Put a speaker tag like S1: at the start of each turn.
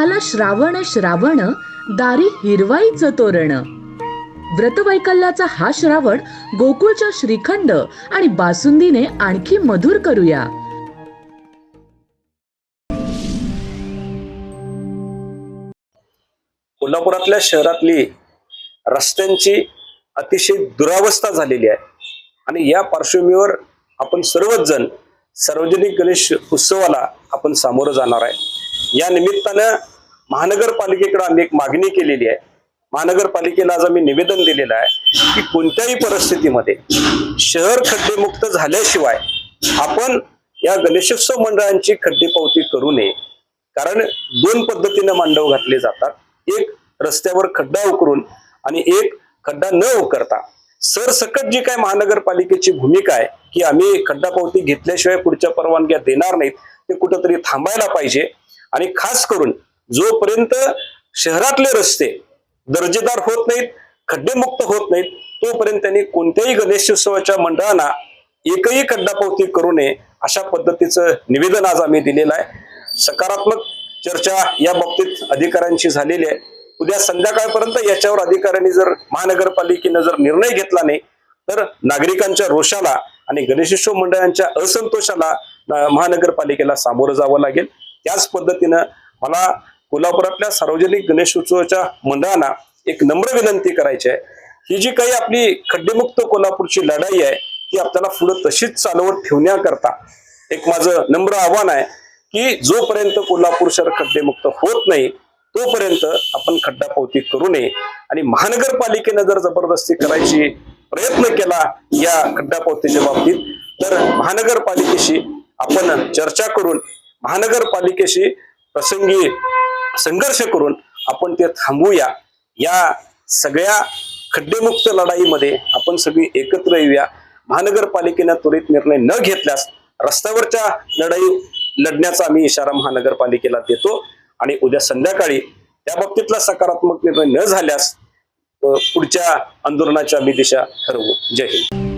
S1: आला श्रावण श्रावण दारी हिरवाईच तोरण. व्रतवैकल्याचा हा श्रावण गोकुळच्या श्रीखंड आणि बासुंदीने आणखी मधुर करूया.
S2: कोल्हापुरातल्या शहरातली रस्त्यांची अतिशय दुरावस्था झालेली आहे. आणि या पार्श्वभूमीवर आपण सर्वच जण सार्वजनिक गणेश उत्सवाला आपण सामोरं जाणार आहे. या निमित्तानं महानगरपालिकेकडे आम्ही एक मागणी केलेली आहे. महानगरपालिकेला आज आम्ही निवेदन दिलेलं आहे की कोणत्याही परिस्थितीमध्ये शहर खड्डेमुक्त झाल्याशिवाय आपण या गणेशोत्सव मंडळांची खड्डे पावती करू नये. कारण दोन पद्धतीनं मांडव घातले जातात. एक रस्त्यावर खड्डा उकरून आणि एक खड्डा न उकरता. सरसकट जी काय महानगरपालिकेची भूमिका आहे की आम्ही खड्डा पावती घेतल्याशिवाय पुढच्या परवानग्या देणार नाहीत ते कुठंतरी थांबायला पाहिजे. आणि खास करून जोपर्यंत शहरातले रस्ते दर्जेदार होत नाहीत खड्डेमुक्त होत नाहीत तोपर्यंत त्यांनी कोणत्याही गणेशोत्सवाच्या मंडळांना एकही खड्डा पावती करू नये अशा पद्धतीचं निवेदन आज आम्ही दिलेलं आहे. सकारात्मक चर्चा या बाबतीत अधिकाऱ्यांशी झालेली आहे. उद्या संध्याकाळपर्यंत याच्यावर अधिकाऱ्यांनी जर महानगरपालिकेनं जर निर्णय घेतला नाही तर नागरिकांच्या रोषाला आणि गणेशोत्सव मंडळांच्या असंतोषाला महानगरपालिकेला सामोरं जावं लागेल. त्याच पद्धतीनं मला कोल्हापुरातल्या सार्वजनिक गणेशोत्सवाच्या मंडळांना एक नम्र विनंती करायची आहे. ही जी काही आपली खड्डेमुक्त कोल्हापूरची लढाई आहे ती आपल्याला पुढे तशीच चालवत ठेवण्याकरता एक माझं नम्र आव्हान आहे की जोपर्यंत कोल्हापूर शहर खड्डेमुक्त होत नाही तोपर्यंत आपण खड्डा पावती करू नये. आणि महानगरपालिकेनं जर जबरदस्ती करायची प्रयत्न केला या खड्डा पावतीच्या बाबतीत तर महानगरपालिकेशी आपण चर्चा करून महानगरपालिकेशी प्रसंगी संघर्ष करून आपण ते थांबूया. या सगळ्या खड्डेमुक्त लढाईमध्ये आपण सगळी एकत्र येऊया. महानगरपालिकेनं त्वरित निर्णय न घेतल्यास रस्त्यावरच्या लढाई लढण्याचा आम्ही इशारा महानगरपालिकेला देतो. आणि उद्या संध्याकाळी त्या बाबतीतला सकारात्मक निर्णय न झाल्यास पुढच्या आंदोलनाची आम्ही दिशा ठरवू. जय हिंद.